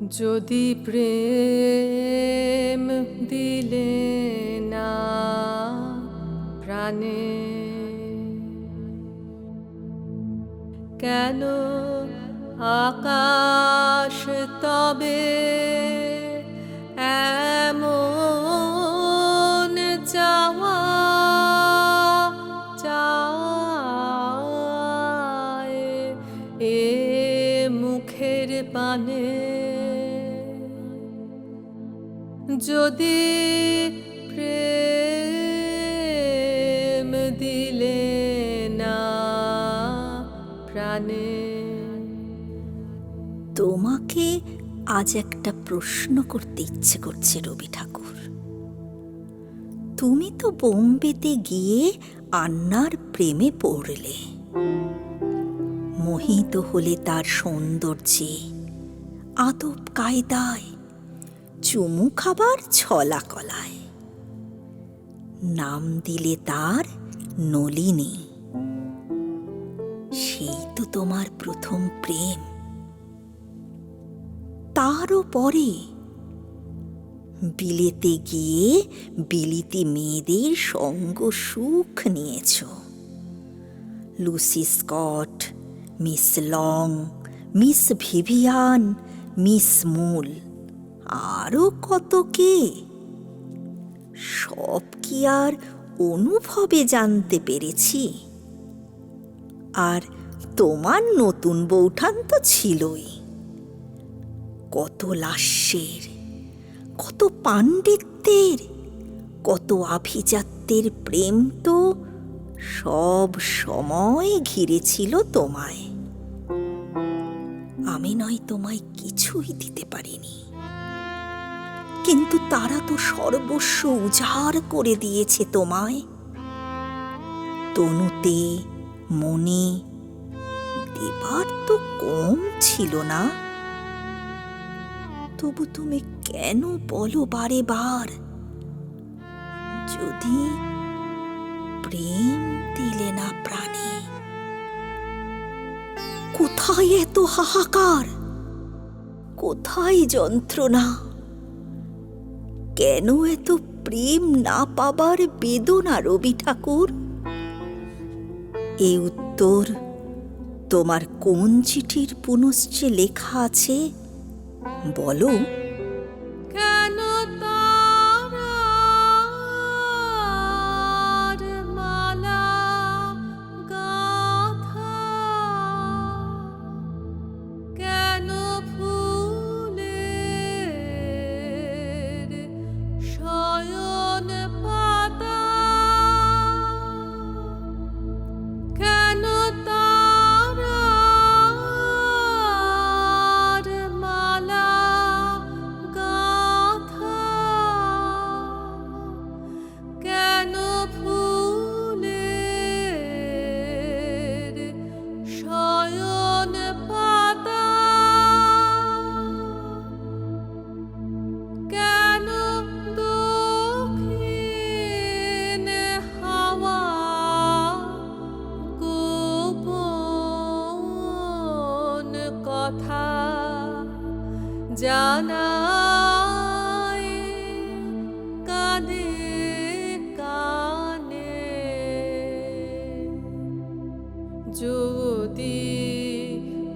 যদি প্রেম দিলে না প্রাণে কেন আকাশ তবে যদি প্রেম দিলে না প্রাণে। তোমাকে আজ একটা প্রশ্ন করতে ইচ্ছে করছে রবি ঠাকুর। তুমি তো বোম্বেতে গিয়ে আন্নার প্রেমে পড়লে। মোহিত হলে তার সৌন্দর্যে আদব কায়দায় চুমু খাবার ছলা কলায়। নাম দিলে তার নলিনী। সেই তো তোমার প্রথম প্রেম। তারও পরে বিলেতে গিয়ে বিলিতি মেয়েদের সঙ্গ সুখ নিয়েছ। Lucy Scott, Miss Long, Miss Vivian, Miss Mull. আরও কত কে? সব কি আর অনুভবে জানতে পেরেছি। আর তোমার নতুন বৌঠান তো ছিলই। কত লাস্যের, কত পাণ্ডিত্যের, কত আভিজাত্যের প্রেম তো সব সময় ঘিরেছিল তোমায়। আমি নয় তোমায় কিছুই দিতে পারিনি। কিন্তু তারা তো সর্বস্ব উজাড় করে দিয়েছে তোমায়। তনুতে, মনে, দেবার তো কম ছিল না। তবু তুমি কেন বলো বারে বার যদি প্রেম দিলে না প্রাণে। কোথায় এত হাহাকার? কোথায় যন্ত্রণা? কেন এত প্রেম না পাবার বেদনা রবি ঠাকুর? এই উত্তর তোমার কোন চিঠির পুনশ্চে লেখা আছে? বলো। জানায় কানে।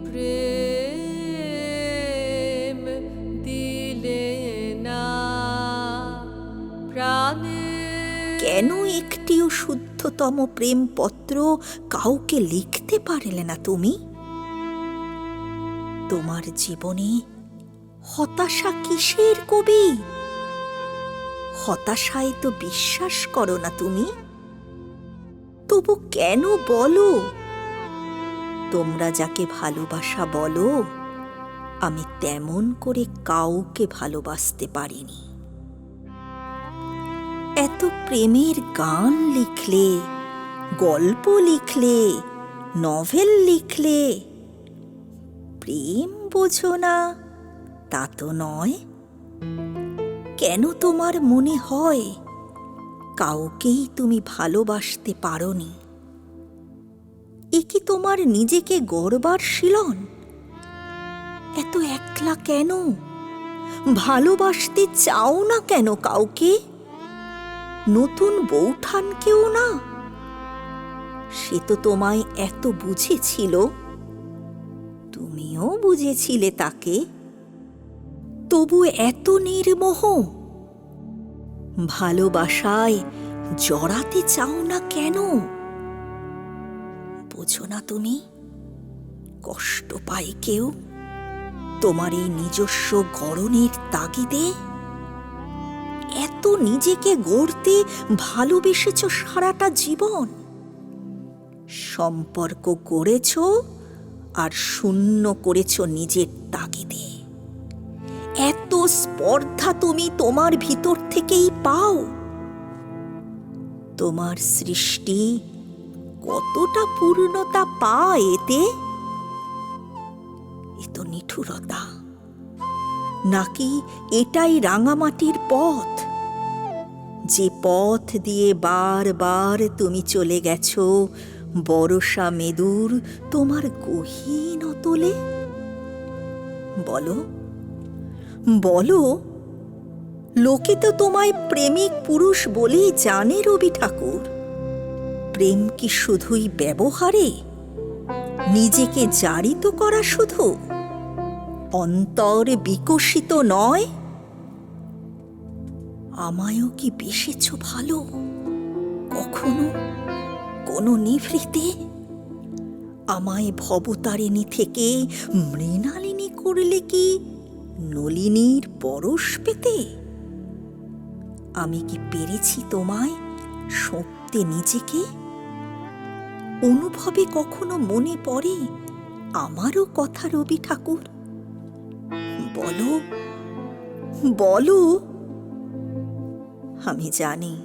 প্রেম দিলে কেন একটিও শুদ্ধতম প্রেমপত্র কাউকে লিখতে পারলে না তুমি? তোমার জীবনে হতাশা কিসের কবি? হতাশায় তো বিশ্বাস করো না তুমি। তবু কেন বলো? তোমরা যাকে ভালোবাসা বলো, আমি তেমন করে কাউকে ভালোবাসতে পারিনি। এত প্রেমের গান লিখলে, গল্প লিখলে, নভেল লিখলে, প্রেম বোঝো না। তা তো নয়। কেন তোমার মনে হয় কাউকেই তুমি ভালোবাসতে পারোনি? এ কি তোমার নিজেকে গড়বার শিলন? এত একলা কেন? ভালোবাসতে চাও না কেন কাউকে? নতুন বৌঠানকেও না? সে তো তোমায় এত বুঝেছিল। তুমিও বুঝেছিলে তাকে। তবু এত নির্মোহ। ভালোবাসায় জড়াতে চাও না কেন? বোঝো না তুমি, কষ্ট পায় কেউ। তোমার এই নিজস্ব গড়নের তাগিদে এত নিজেকে গড়তে ভালোবেসেছ সারাটা জীবন। সম্পর্ক গড়েছ আর শূন্য করেছ নিজের তাগিদে। স্পর্ধা তুমি তোমার ভিতর থেকেই পাও। তোমার সৃষ্টি কতটা পূর্ণতা পায় এতে? এ তো নিঠুরতা। নাকি এটাই রাঙামাটির পথ? যে পথ দিয়ে বারবার তুমি চলে গেছো, বরসা মেদুর তোমার গহীন অতলে? বলো। বলো, লোকে তো তোমায় প্রেমিক পুরুষ বলেই জানে রবি ঠাকুর। প্রেম কি শুধুই ব্যবহারে? নিজেকে জারিত করা শুধু? অন্তর বিকশিত নয়? আমায়ও কি বেসেছ ভালো? কখনো? কোনো নিভৃতে? আমায় ভবতারিণী থেকে মৃণালিনী করলে কি নলিনীর পরশ পেতে? আমি কি পেরেছি তোমায় সঁপতে নিজেকে? অনুভবে কখনো মনে পড়ে আমারও কথা রবি ঠাকুর? বলো বলো। আমি জানি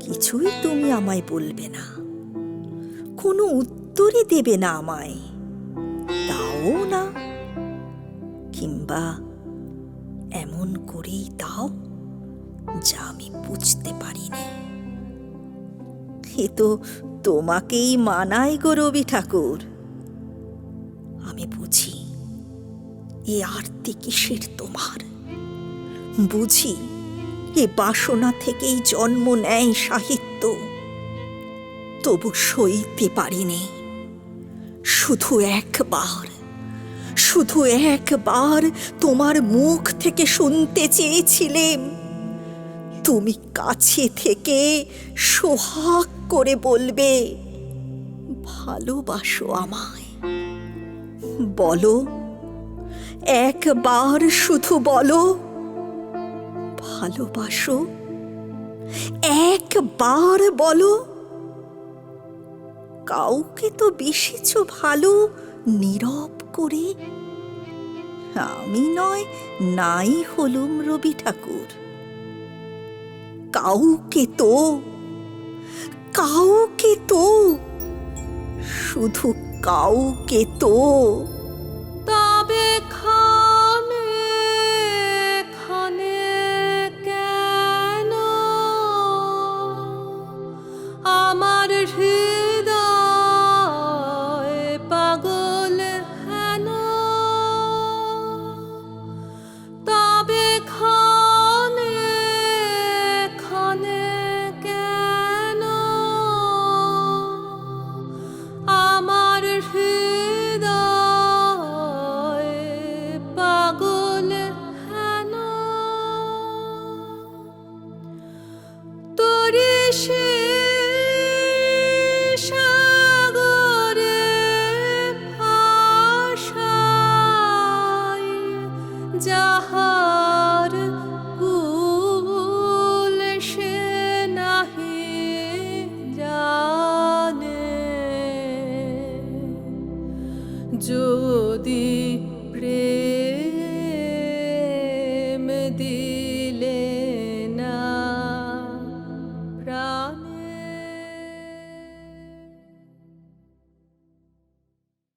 কিছুই তুমি আমায় বলবে না, কোনো উত্তরই দেবে না আমায়। তাও না কিংবা এমন করেই দাও যা আমি বুঝতে পারিনি। এ তো তোমাকেই মানায় গো রবি ঠাকুর। আমি বুঝি এ আরতি কিসের তোমার? বুঝি এ বাসনা থেকেই জন্ম নেয় সাহিত্য। তবু সইতে পারিনি। শুধু একবার। শুধু একবার তোমার মুখ থেকে শুনতে চেয়েছিলেম। তুমি কাছে থেকে সোহাগ করে বলবে, ভালোবাসো আমায়। বলো, একবার শুধু বলো, ভালোবাসো। একবার বলো, কাউকে তো বেসেছ ভালো, নীরব করে আমি নয় নাই হলুম রবি ঠাকুর। কাউকে তো কাউকে তো শুধু কাউকে তো যাহার কুল সে নাহি জানে। যদি